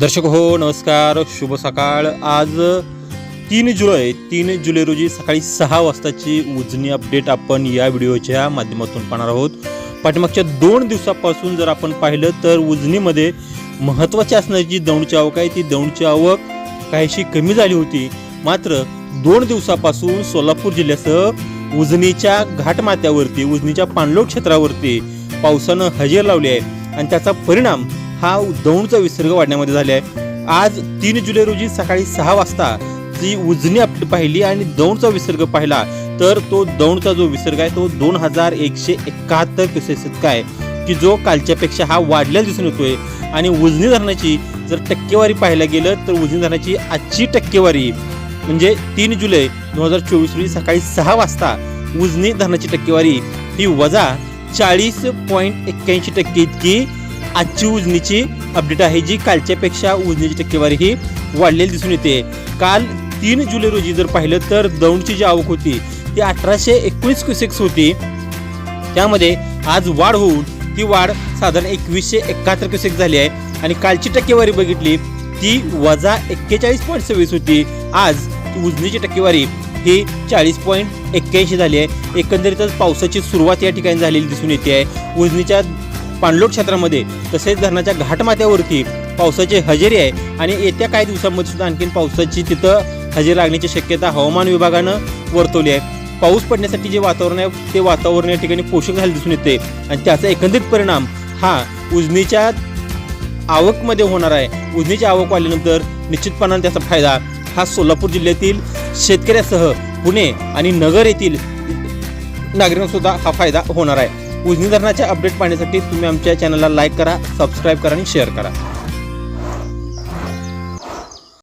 दर्शक हो नमस्कार शुभ सकाळ. आज तीन जुलै तीन जुलै रोजी सकाळी सहा वाजताची उजनी अपडेट आपण या व्हिडिओच्या माध्यमातून पाहणार आहोत. पाठीमागच्या दोन दिवसापासून जर आपण पाहिलं तर उजनीमध्ये महत्त्वाची असणारी जी दौंडची आवक आहे ती दौंडची आवक काहीशी कमी झाली होती. मात्र दोन दिवसापासून सोलापूर जिल्ह्यासह उजनीच्या घाटमाथ्यावरती उजनीच्या पाणलोट क्षेत्रावरती पावसानं हजेर लावली आहे. आणि त्याचा परिणाम हा दौंडचा विसर्ग वाढण्यामध्ये झाला आहे. आज तीन जुलै रोजी सकाळी सहा वाजता जी उजनी आपली पाहिली आणि दौंडचा विसर्ग पाहिला. तर तो दौंडचा जो विसर्ग आहे तो दोन हजार एकशे एकाहत्तर क्युसेस इतका आहे की जो कालच्यापेक्षा हा वाढलेला दिसून येतोय. आणि उजनी धरणाची जर टक्केवारी पाहायला गेलं तर उजनी धरणाची आजची टक्केवारी म्हणजे तीन जुलै दोन हजार चोवीस रोजी सकाळी सहा वाजता उजनी धरणाची टक्केवारी ही वजा चाळीस पॉईंट एक्क्याऐंशी टक्के इतकी आजची उजनीची अपडेट आहे जी कालच्यापेक्षा उजनीची टक्केवारी ही वाढलेली दिसून येते. काल तीन जुलै रोजी जर पाहिलं तर दौंडची जी आवक होती ती अठराशे एकोणीस क्युसेक्स होती. त्यामध्ये आज वाढ होऊन ती वाढ साधारण एकवीसशे एकाहत्तर क्युसेक्स झाली आहे आणि कालची टक्केवारी बघितली ती वजा एक्केचाळीस पॉईंट सव्वीस होती. आज उजनीची टक्केवारी ही चाळीस पॉईंट एक्क्याऐंशी झाली आहे. एकंदरीतच पावसाची सुरुवात या ठिकाणी झालेली दिसून येते आहे. उजनीच्या पाणलोट क्षेत्रामध्ये तसेच धरणाच्या घाटमाथ्यावरती पावसाची हजेरी आहे आणि येत्या काही दिवसांमध्ये सुद्धा आणखीन पावसाची तिथं हजेरी लागण्याची शक्यता हवामान विभागानं वर्तवली आहे. पाऊस पडण्यासाठी जे वातावरण आहे ते वातावरण या ठिकाणी पोषक झाले दिसून येते आणि त्याचा एकंदरीत परिणाम हा उजनीच्या आवकमध्ये होणार आहे. उजनीची आवक वाढल्यानंतर निश्चितपणाने त्याचा फायदा हा सोलापूर जिल्ह्यातील शेतकऱ्यासह पुणे आणि नगर येथील नागरिकांसुद्धा हा फायदा होणार आहे. उजनी धरणाच्या अपडेट पाहण्यासाठी तुम्ही आमच्या चॅनलला लाईक करा सबस्क्राईब करा आणि शेअर करा.